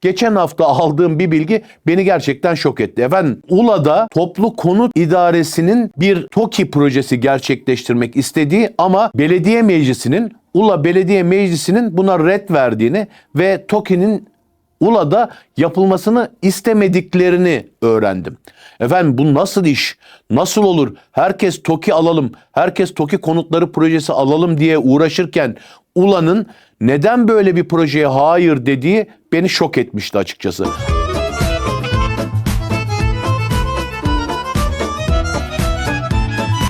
Geçen hafta aldığım bir bilgi beni gerçekten şok etti. Efendim Ula'da toplu konut idaresinin bir TOKİ projesi gerçekleştirmek istediği ama belediye meclisinin Ula Belediye Meclisi'nin buna red verdiğini ve TOKİ'nin Ula'da yapılmasını istemediklerini öğrendim. Efendim bu nasıl iş? Nasıl olur? Herkes TOKİ alalım, herkes TOKİ konutları projesi alalım diye uğraşırken Ula'nın neden böyle bir projeye hayır dediği beni şok etmişti açıkçası.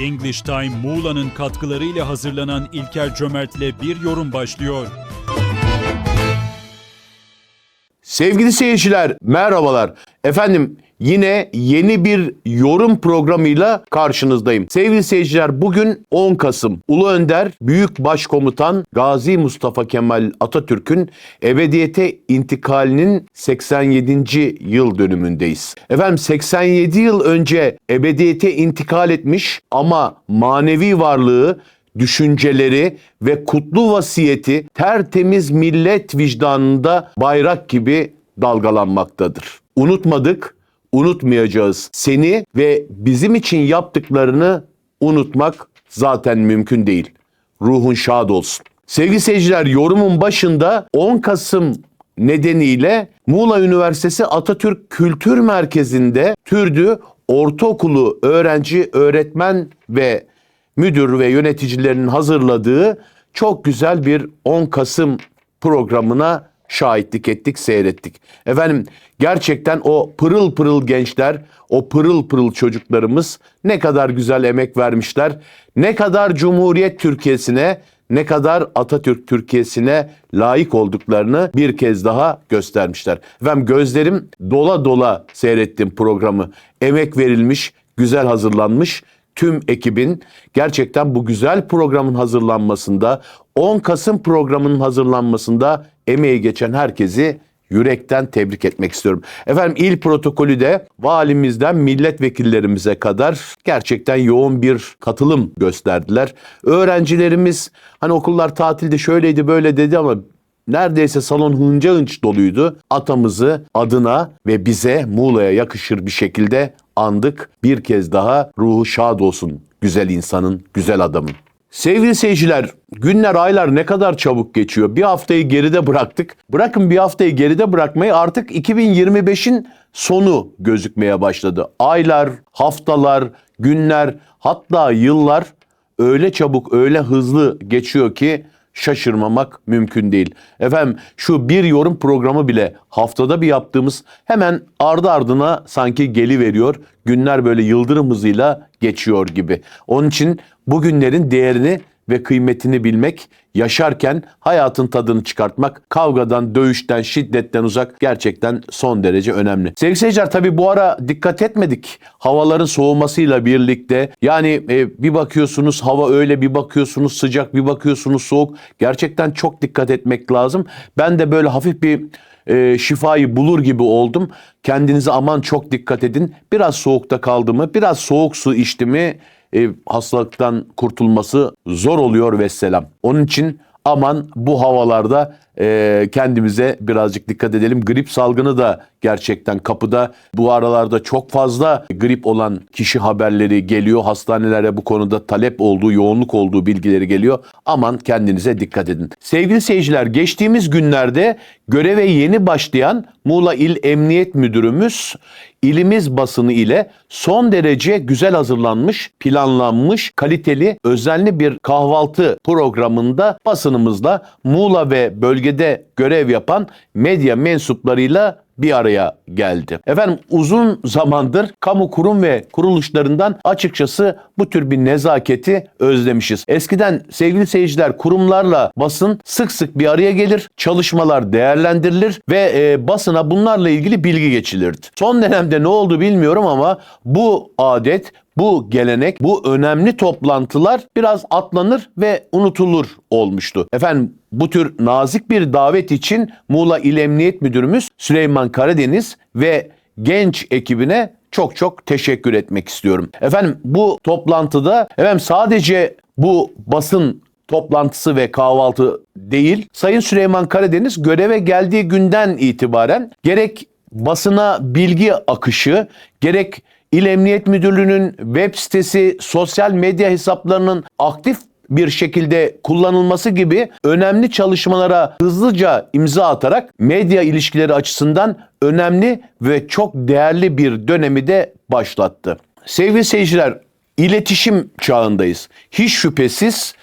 English Time Muğla'nın katkılarıyla hazırlanan İlker Cömert'le bir yorum başlıyor. Sevgili seyirciler merhabalar. Efendim yine yeni bir yorum programıyla karşınızdayım. Sevgili seyirciler bugün 10 Kasım Ulu Önder Büyük Başkomutan Gazi Mustafa Kemal Atatürk'ün ebediyete intikalinin 87. yıl dönümündeyiz. Efendim 87 yıl önce ebediyete intikal etmiş ama manevi varlığı düşünceleri ve kutlu vasiyeti tertemiz millet vicdanında bayrak gibi dalgalanmaktadır. Unutmadık, unutmayacağız. Seni ve bizim için yaptıklarını unutmak zaten mümkün değil. Ruhun şad olsun. Sevgili seyirciler yorumun başında 10 Kasım nedeniyle Muğla Üniversitesi Atatürk Kültür Merkezi'nde Türdü Ortaokulu öğrenci, öğretmen ve müdür ve yöneticilerinin hazırladığı çok güzel bir 10 Kasım programına şahitlik ettik, seyrettik. Efendim gerçekten o pırıl pırıl gençler, o pırıl pırıl çocuklarımız ne kadar güzel emek vermişler. Ne kadar Cumhuriyet Türkiye'sine, ne kadar Atatürk Türkiye'sine layık olduklarını bir kez daha göstermişler. Efendim gözlerim dola dola seyrettim programı. Emek verilmiş, güzel hazırlanmış tüm ekibin gerçekten bu güzel programın hazırlanmasında 10 Kasım programının hazırlanmasında emeği geçen herkesi yürekten tebrik etmek istiyorum. Efendim il protokolü de valimizden milletvekillerimize kadar gerçekten yoğun bir katılım gösterdiler. Öğrencilerimiz hani okullar tatilde şöyleydi böyle dedi ama Neredeyse salon hınca hınç doluydu. Atamızı adına ve bize Muğla'ya yakışır bir şekilde andık. Bir kez daha ruhu şad olsun güzel insanın, güzel adamın. Sevgili seyirciler, günler, aylar ne kadar çabuk geçiyor. Bir haftayı geride bıraktık. Bırakın bir haftayı geride bırakmayı artık 2025'in sonu gözükmeye başladı. Aylar, haftalar, günler, hatta yıllar öyle çabuk, öyle hızlı geçiyor ki şaşırmamak mümkün değil. Efendim şu bir yorum programı bile haftada bir yaptığımız hemen ardı ardına sanki geli veriyor. Günler böyle yıldırım hızıyla geçiyor gibi. Onun için bugünlerin değerini ve kıymetini bilmek, yaşarken hayatın tadını çıkartmak, kavgadan, dövüşten, şiddetten uzak gerçekten son derece önemli. Sevgili seyirciler tabii bu ara dikkat etmedik. Havaların soğumasıyla birlikte yani e, bir bakıyorsunuz hava öyle bir bakıyorsunuz sıcak bir bakıyorsunuz soğuk. Gerçekten çok dikkat etmek lazım. Ben de böyle hafif bir e, şifayı bulur gibi oldum. Kendinize aman çok dikkat edin. Biraz soğukta kaldı mı, biraz soğuk su içti mi e, hastalıktan kurtulması zor oluyor ve selam. Onun için aman bu havalarda e, kendimize birazcık dikkat edelim. Grip salgını da gerçekten kapıda. Bu aralarda çok fazla grip olan kişi haberleri geliyor. Hastanelere bu konuda talep olduğu, yoğunluk olduğu bilgileri geliyor. Aman kendinize dikkat edin. Sevgili seyirciler geçtiğimiz günlerde göreve yeni başlayan Muğla İl Emniyet Müdürümüz ilimiz basını ile son derece güzel hazırlanmış, planlanmış, kaliteli, özenli bir kahvaltı programında basınımızla Muğla ve bölgede görev yapan medya mensuplarıyla bir araya geldi. Efendim uzun zamandır kamu kurum ve kuruluşlarından açıkçası bu tür bir nezaketi özlemişiz. Eskiden sevgili seyirciler kurumlarla basın sık sık bir araya gelir, çalışmalar değerlendirilir ve e, basına bunlarla ilgili bilgi geçilirdi. Son dönemde ne oldu bilmiyorum ama bu adet bu gelenek, bu önemli toplantılar biraz atlanır ve unutulur olmuştu. Efendim bu tür nazik bir davet için Muğla İl Emniyet Müdürümüz Süleyman Karadeniz ve genç ekibine çok çok teşekkür etmek istiyorum. Efendim bu toplantıda efendim sadece bu basın toplantısı ve kahvaltı değil. Sayın Süleyman Karadeniz göreve geldiği günden itibaren gerek basına bilgi akışı, gerek İl Emniyet Müdürlüğü'nün web sitesi, sosyal medya hesaplarının aktif bir şekilde kullanılması gibi önemli çalışmalara hızlıca imza atarak medya ilişkileri açısından önemli ve çok değerli bir dönemi de başlattı. Sevgili seyirciler, iletişim çağındayız. Hiç şüphesiz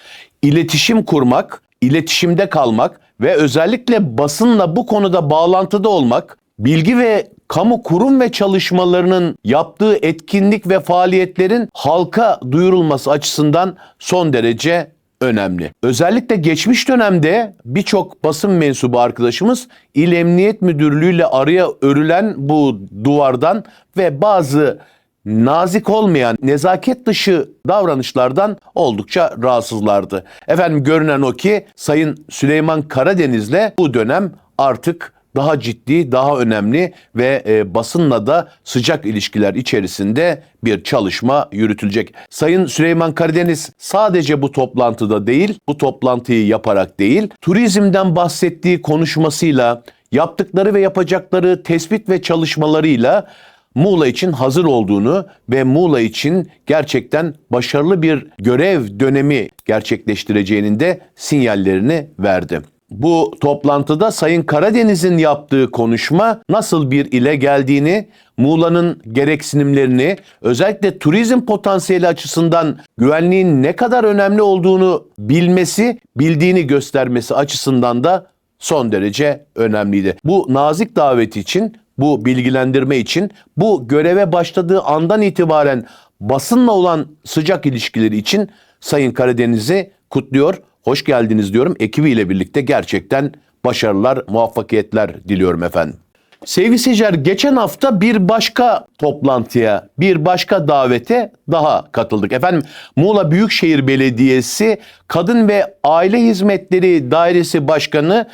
iletişim kurmak, iletişimde kalmak ve özellikle basınla bu konuda bağlantıda olmak, bilgi ve kamu kurum ve çalışmalarının yaptığı etkinlik ve faaliyetlerin halka duyurulması açısından son derece önemli. Özellikle geçmiş dönemde birçok basın mensubu arkadaşımız İl Emniyet Müdürlüğü ile araya örülen bu duvardan ve bazı nazik olmayan, nezaket dışı davranışlardan oldukça rahatsızlardı. Efendim görünen o ki Sayın Süleyman Karadeniz'le bu dönem artık daha ciddi, daha önemli ve e, basınla da sıcak ilişkiler içerisinde bir çalışma yürütülecek. Sayın Süleyman Karadeniz sadece bu toplantıda değil, bu toplantıyı yaparak değil, turizmden bahsettiği konuşmasıyla, yaptıkları ve yapacakları tespit ve çalışmalarıyla Muğla için hazır olduğunu ve Muğla için gerçekten başarılı bir görev dönemi gerçekleştireceğinin de sinyallerini verdi. Bu toplantıda Sayın Karadeniz'in yaptığı konuşma nasıl bir ile geldiğini, Muğla'nın gereksinimlerini, özellikle turizm potansiyeli açısından güvenliğin ne kadar önemli olduğunu bilmesi, bildiğini göstermesi açısından da son derece önemliydi. Bu nazik davet için, bu bilgilendirme için, bu göreve başladığı andan itibaren basınla olan sıcak ilişkileri için Sayın Karadeniz'i kutluyor, hoş geldiniz diyorum. Ekibiyle birlikte gerçekten başarılar, muvaffakiyetler diliyorum efendim. Sevgili seyirciler geçen hafta bir başka toplantıya, bir başka davete daha katıldık. Efendim Muğla Büyükşehir Belediyesi Kadın ve Aile Hizmetleri Dairesi Başkanı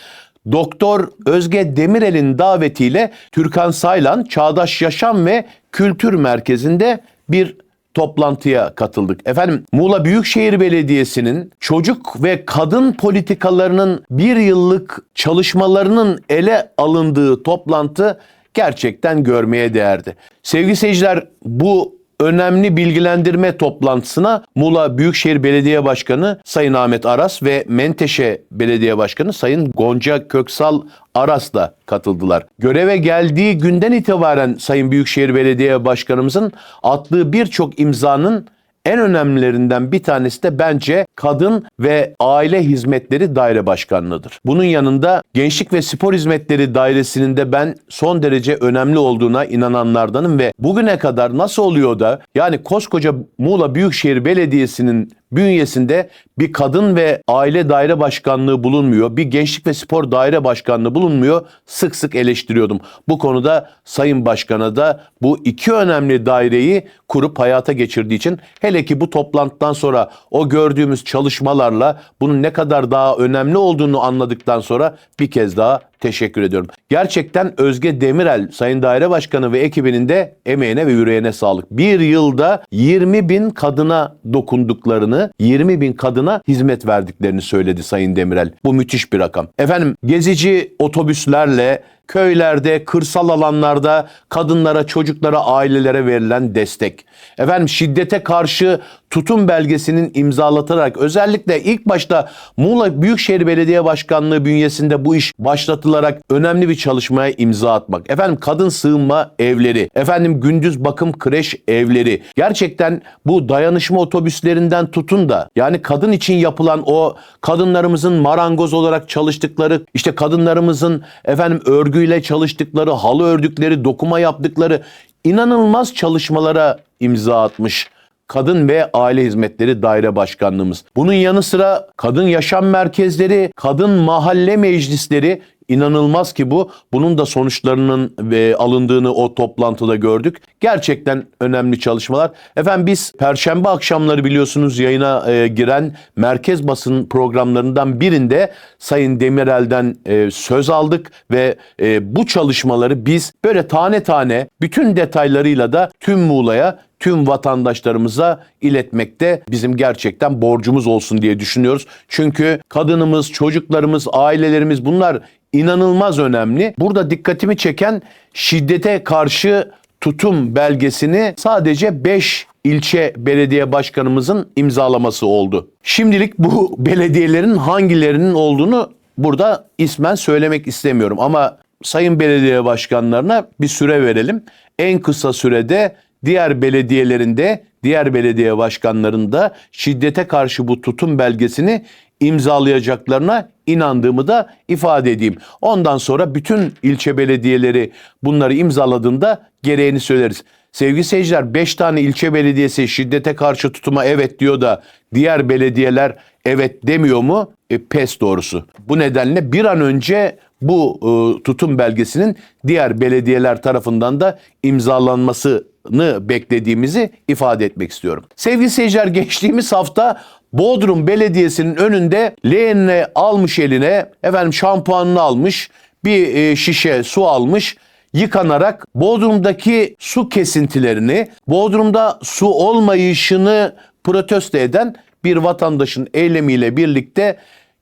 Doktor Özge Demirel'in davetiyle Türkan Saylan Çağdaş Yaşam ve Kültür Merkezi'nde bir toplantıya katıldık. Efendim Muğla Büyükşehir Belediyesi'nin çocuk ve kadın politikalarının bir yıllık çalışmalarının ele alındığı toplantı gerçekten görmeye değerdi. Sevgili seyirciler bu önemli bilgilendirme toplantısına Muğla Büyükşehir Belediye Başkanı Sayın Ahmet Aras ve Menteşe Belediye Başkanı Sayın Gonca Köksal Aras da katıldılar. Göreve geldiği günden itibaren Sayın Büyükşehir Belediye Başkanımızın attığı birçok imzanın en önemlilerinden bir tanesi de bence Kadın ve Aile Hizmetleri Daire Başkanlığı'dır. Bunun yanında Gençlik ve Spor Hizmetleri Dairesi'nin de ben son derece önemli olduğuna inananlardanım ve bugüne kadar nasıl oluyor da yani koskoca Muğla Büyükşehir Belediyesi'nin bünyesinde bir kadın ve aile daire başkanlığı bulunmuyor. Bir gençlik ve spor daire başkanlığı bulunmuyor. Sık sık eleştiriyordum. Bu konuda Sayın Başkan'a da bu iki önemli daireyi kurup hayata geçirdiği için hele ki bu toplantıdan sonra o gördüğümüz çalışmalarla bunun ne kadar daha önemli olduğunu anladıktan sonra bir kez daha teşekkür ediyorum. Gerçekten Özge Demirel Sayın Daire Başkanı ve ekibinin de emeğine ve yüreğine sağlık. Bir yılda 20 bin kadına dokunduklarını, 20 bin kadına hizmet verdiklerini söyledi Sayın Demirel. Bu müthiş bir rakam. Efendim gezici otobüslerle köylerde, kırsal alanlarda kadınlara, çocuklara, ailelere verilen destek. Efendim şiddete karşı tutum belgesinin imzalatılarak özellikle ilk başta Muğla Büyükşehir Belediye Başkanlığı bünyesinde bu iş başlatılarak önemli bir çalışmaya imza atmak. Efendim kadın sığınma evleri, efendim gündüz bakım kreş evleri. Gerçekten bu dayanışma otobüslerinden tutun da yani kadın için yapılan o kadınlarımızın marangoz olarak çalıştıkları, işte kadınlarımızın efendim örgüyle çalıştıkları, halı ördükleri, dokuma yaptıkları inanılmaz çalışmalara imza atmış. Kadın ve Aile Hizmetleri Daire Başkanlığımız. Bunun yanı sıra kadın yaşam merkezleri, kadın mahalle meclisleri İnanılmaz ki bu. Bunun da sonuçlarının e, alındığını o toplantıda gördük. Gerçekten önemli çalışmalar. Efendim biz perşembe akşamları biliyorsunuz yayına e, giren merkez basın programlarından birinde Sayın Demirel'den e, söz aldık ve e, bu çalışmaları biz böyle tane tane bütün detaylarıyla da tüm Muğla'ya tüm vatandaşlarımıza iletmekte bizim gerçekten borcumuz olsun diye düşünüyoruz. Çünkü kadınımız, çocuklarımız, ailelerimiz bunlar inanılmaz önemli. Burada dikkatimi çeken şiddete karşı tutum belgesini sadece 5 ilçe belediye başkanımızın imzalaması oldu. Şimdilik bu belediyelerin hangilerinin olduğunu burada ismen söylemek istemiyorum ama sayın belediye başkanlarına bir süre verelim. En kısa sürede diğer belediyelerinde, diğer belediye başkanlarında şiddete karşı bu tutum belgesini imzalayacaklarına inandığımı da ifade edeyim. Ondan sonra bütün ilçe belediyeleri bunları imzaladığında gereğini söyleriz. Sevgili seyirciler 5 tane ilçe belediyesi şiddete karşı tutuma evet diyor da diğer belediyeler evet demiyor mu? E, pes doğrusu. Bu nedenle bir an önce bu e, tutum belgesinin diğer belediyeler tarafından da imzalanmasını beklediğimizi ifade etmek istiyorum. Sevgili seyirciler geçtiğimiz hafta Bodrum Belediyesi'nin önünde leğenini almış eline, efendim şampuanını almış, bir e, şişe su almış, yıkanarak Bodrum'daki su kesintilerini, Bodrum'da su olmayışını protesto eden bir vatandaşın eylemiyle birlikte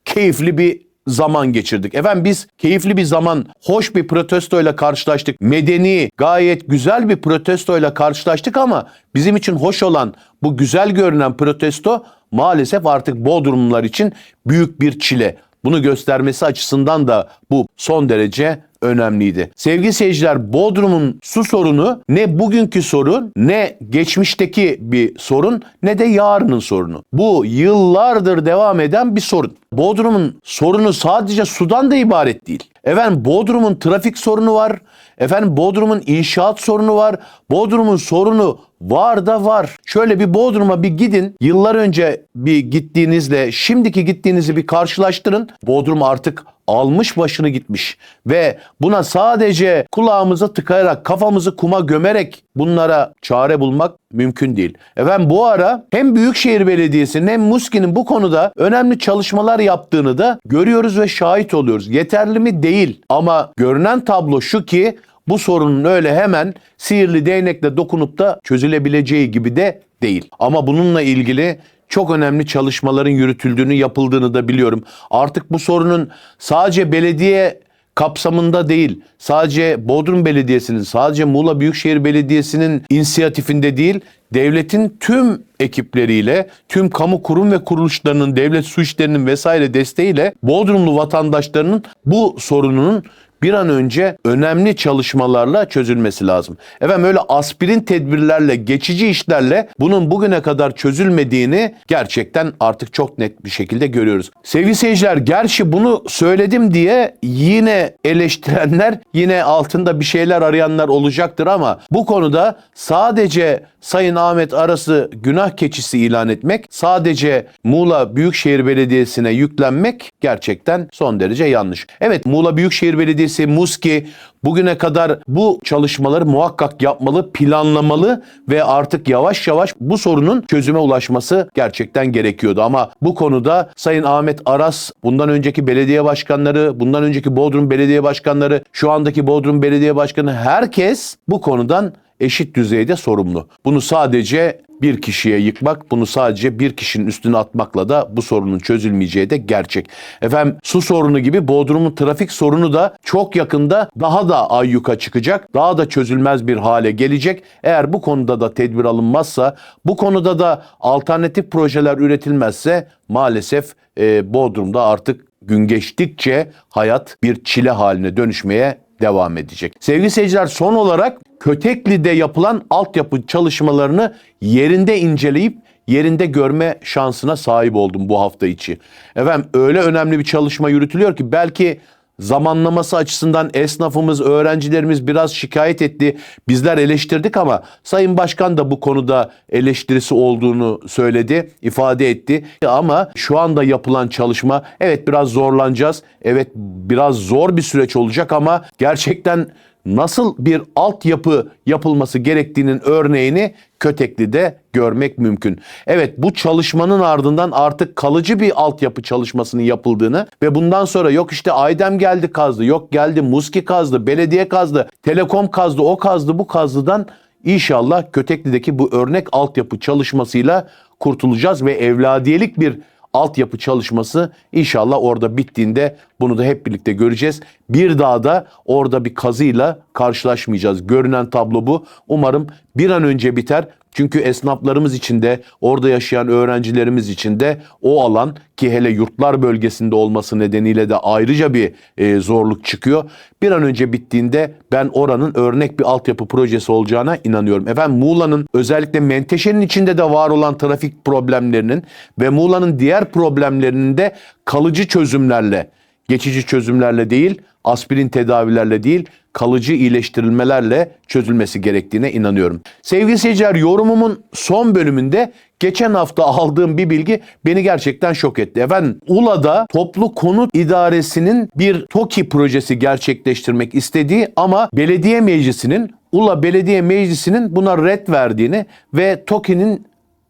keyifli bir zaman geçirdik. Efendim biz keyifli bir zaman, hoş bir protestoyla karşılaştık. Medeni, gayet güzel bir protestoyla karşılaştık ama bizim için hoş olan bu güzel görünen protesto maalesef artık Bodrumlular için büyük bir çile. Bunu göstermesi açısından da bu son derece önemliydi. Sevgili seyirciler Bodrum'un su sorunu ne bugünkü sorun ne geçmişteki bir sorun ne de yarının sorunu. Bu yıllardır devam eden bir sorun. Bodrum'un sorunu sadece sudan da ibaret değil. Efendim Bodrum'un trafik sorunu var. Efendim Bodrum'un inşaat sorunu var. Bodrum'un sorunu var da var. Şöyle bir Bodrum'a bir gidin. Yıllar önce bir gittiğinizle şimdiki gittiğinizi bir karşılaştırın. Bodrum artık almış başını gitmiş ve buna sadece kulağımıza tıkayarak kafamızı kuma gömerek bunlara çare bulmak mümkün değil. Efendim bu ara hem Büyükşehir Belediyesi'nin hem Muski'nin bu konuda önemli çalışmalar yaptığını da görüyoruz ve şahit oluyoruz. Yeterli mi? Değil. Ama görünen tablo şu ki bu sorunun öyle hemen sihirli değnekle dokunup da çözülebileceği gibi de değil. Ama bununla ilgili çok önemli çalışmaların yürütüldüğünü, yapıldığını da biliyorum. Artık bu sorunun sadece belediye kapsamında değil, sadece Bodrum Belediyesi'nin, sadece Muğla Büyükşehir Belediyesi'nin inisiyatifinde değil, devletin tüm ekipleriyle, tüm kamu kurum ve kuruluşlarının, devlet su işlerinin vesaire desteğiyle Bodrumlu vatandaşlarının bu sorununun bir an önce önemli çalışmalarla çözülmesi lazım. Efendim öyle aspirin tedbirlerle, geçici işlerle bunun bugüne kadar çözülmediğini gerçekten artık çok net bir şekilde görüyoruz. Sevgili seyirciler, gerçi bunu söyledim diye yine eleştirenler, yine altında bir şeyler arayanlar olacaktır ama bu konuda sadece Sayın Ahmet Aras'ı günah keçisi ilan etmek, sadece Muğla Büyükşehir Belediyesi'ne yüklenmek gerçekten son derece yanlış. Evet Muğla Büyükşehir Belediyesi, Muski bugüne kadar bu çalışmaları muhakkak yapmalı, planlamalı ve artık yavaş yavaş bu sorunun çözüme ulaşması gerçekten gerekiyordu. Ama bu konuda Sayın Ahmet Aras, bundan önceki belediye başkanları, bundan önceki Bodrum Belediye Başkanları, şu andaki Bodrum Belediye Başkanı herkes bu konudan eşit düzeyde sorumlu. Bunu sadece bir kişiye yıkmak, bunu sadece bir kişinin üstüne atmakla da bu sorunun çözülmeyeceği de gerçek. Efendim su sorunu gibi Bodrum'un trafik sorunu da çok yakında daha da ayyuka çıkacak. Daha da çözülmez bir hale gelecek. Eğer bu konuda da tedbir alınmazsa, bu konuda da alternatif projeler üretilmezse maalesef e, Bodrum'da artık gün geçtikçe hayat bir çile haline dönüşmeye devam edecek. Sevgili seyirciler son olarak Kötekli'de yapılan altyapı çalışmalarını yerinde inceleyip yerinde görme şansına sahip oldum bu hafta içi. Efendim öyle önemli bir çalışma yürütülüyor ki belki zamanlaması açısından esnafımız, öğrencilerimiz biraz şikayet etti. Bizler eleştirdik ama Sayın Başkan da bu konuda eleştirisi olduğunu söyledi, ifade etti. Ama şu anda yapılan çalışma evet biraz zorlanacağız. Evet biraz zor bir süreç olacak ama gerçekten nasıl bir altyapı yapılması gerektiğinin örneğini Kötekli'de görmek mümkün. Evet bu çalışmanın ardından artık kalıcı bir altyapı çalışmasının yapıldığını ve bundan sonra yok işte Aydem geldi kazdı, yok geldi Muski kazdı, belediye kazdı, Telekom kazdı, o kazdı, bu kazdıdan inşallah Kötekli'deki bu örnek altyapı çalışmasıyla kurtulacağız ve evladiyelik bir altyapı çalışması inşallah orada bittiğinde bunu da hep birlikte göreceğiz. Bir daha da orada bir kazıyla karşılaşmayacağız. Görünen tablo bu. Umarım bir an önce biter. Çünkü esnaflarımız için de orada yaşayan öğrencilerimiz için de o alan ki hele yurtlar bölgesinde olması nedeniyle de ayrıca bir e, zorluk çıkıyor. Bir an önce bittiğinde ben oranın örnek bir altyapı projesi olacağına inanıyorum. Efendim Muğla'nın özellikle Menteşe'nin içinde de var olan trafik problemlerinin ve Muğla'nın diğer problemlerinin de kalıcı çözümlerle, geçici çözümlerle değil, aspirin tedavilerle değil, kalıcı iyileştirilmelerle çözülmesi gerektiğine inanıyorum. Sevgili seyirciler yorumumun son bölümünde geçen hafta aldığım bir bilgi beni gerçekten şok etti. Efendim Ula'da Toplu Konut İdaresi'nin bir TOKİ projesi gerçekleştirmek istediği ama belediye meclisinin Ula Belediye Meclisi'nin buna red verdiğini ve TOKİ'nin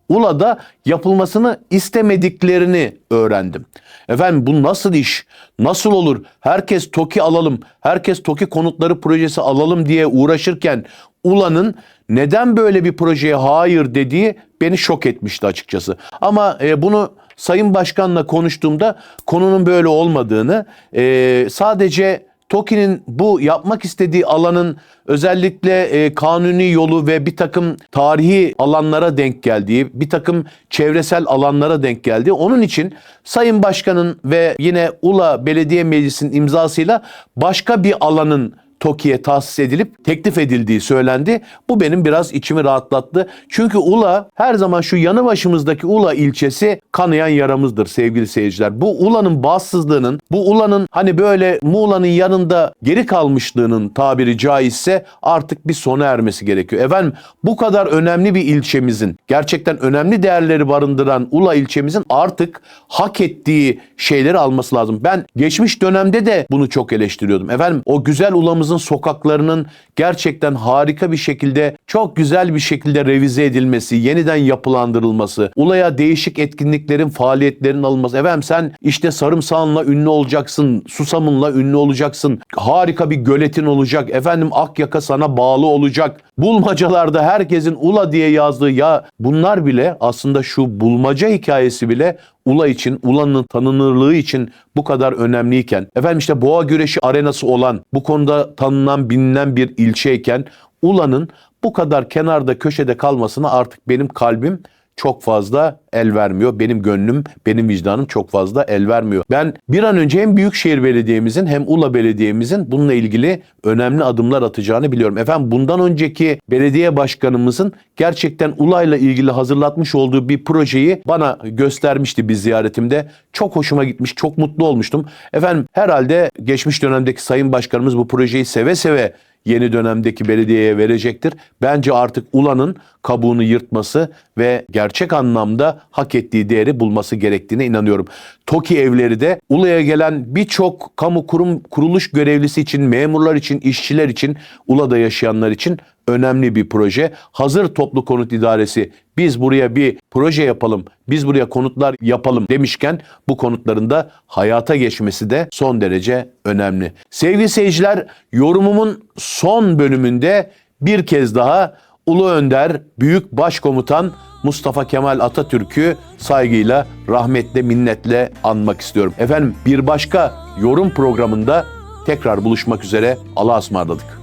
Ula'da yapılmasını istemediklerini öğrendim. Efendim bu nasıl iş? Nasıl olur? Herkes TOKİ alalım, herkes TOKİ konutları projesi alalım diye uğraşırken Ula'nın neden böyle bir projeye hayır dediği beni şok etmişti açıkçası. Ama e, bunu Sayın Başkan'la konuştuğumda konunun böyle olmadığını, e, sadece TOKİ'nin bu yapmak istediği alanın özellikle e, kanuni yolu ve bir takım tarihi alanlara denk geldiği, bir takım çevresel alanlara denk geldiği. Onun için Sayın Başkan'ın ve yine Ula Belediye Meclisi'nin imzasıyla başka bir alanın TOKİ'ye tahsis edilip teklif edildiği söylendi. Bu benim biraz içimi rahatlattı. Çünkü Ula her zaman şu yanı başımızdaki Ula ilçesi kanayan yaramızdır sevgili seyirciler. Bu Ula'nın bağımsızlığının, bu Ula'nın hani böyle Muğla'nın yanında geri kalmışlığının tabiri caizse artık bir sona ermesi gerekiyor. Efendim bu kadar önemli bir ilçemizin, gerçekten önemli değerleri barındıran Ula ilçemizin artık hak ettiği şeyleri alması lazım. Ben geçmiş dönemde de bunu çok eleştiriyordum. Efendim o güzel Ula'mızın sokaklarının gerçekten harika bir şekilde, çok güzel bir şekilde revize edilmesi, yeniden yapılandırılması, Ula'ya değişik etkinliklerin, faaliyetlerin alınması. Efendim sen işte sarımsağınla ünlü olacaksın, susamınla ünlü olacaksın, harika bir göletin olacak, efendim Akyaka sana bağlı olacak. Bulmacalarda herkesin Ula diye yazdığı ya bunlar bile aslında şu bulmaca hikayesi bile Ula için, Ula'nın tanınırlığı için bu kadar önemliyken, efendim işte boğa güreşi arenası olan, bu konuda tanınan, bilinen bir ilçeyken Ula'nın bu kadar kenarda köşede kalmasına artık benim kalbim çok fazla el vermiyor. Benim gönlüm, benim vicdanım çok fazla el vermiyor. Ben bir an önce hem Büyükşehir Belediye'mizin hem Ula Belediye'mizin bununla ilgili önemli adımlar atacağını biliyorum. Efendim bundan önceki belediye başkanımızın gerçekten Ula'yla ilgili hazırlatmış olduğu bir projeyi bana göstermişti bir ziyaretimde. Çok hoşuma gitmiş, çok mutlu olmuştum. Efendim herhalde geçmiş dönemdeki Sayın Başkanımız bu projeyi seve seve yeni dönemdeki belediyeye verecektir. Bence artık Ula'nın kabuğunu yırtması ve gerçek anlamda hak ettiği değeri bulması gerektiğine inanıyorum. TOKİ evleri de Ula'ya gelen birçok kamu kurum kuruluş görevlisi için, memurlar için, işçiler için, Ula'da yaşayanlar için önemli bir proje. Hazır toplu konut idaresi biz buraya bir proje yapalım, biz buraya konutlar yapalım demişken bu konutların da hayata geçmesi de son derece önemli. Sevgili seyirciler yorumumun son bölümünde bir kez daha Ulu Önder, Büyük Başkomutan Mustafa Kemal Atatürk'ü saygıyla, rahmetle, minnetle anmak istiyorum. Efendim bir başka yorum programında tekrar buluşmak üzere. Allah'a ısmarladık.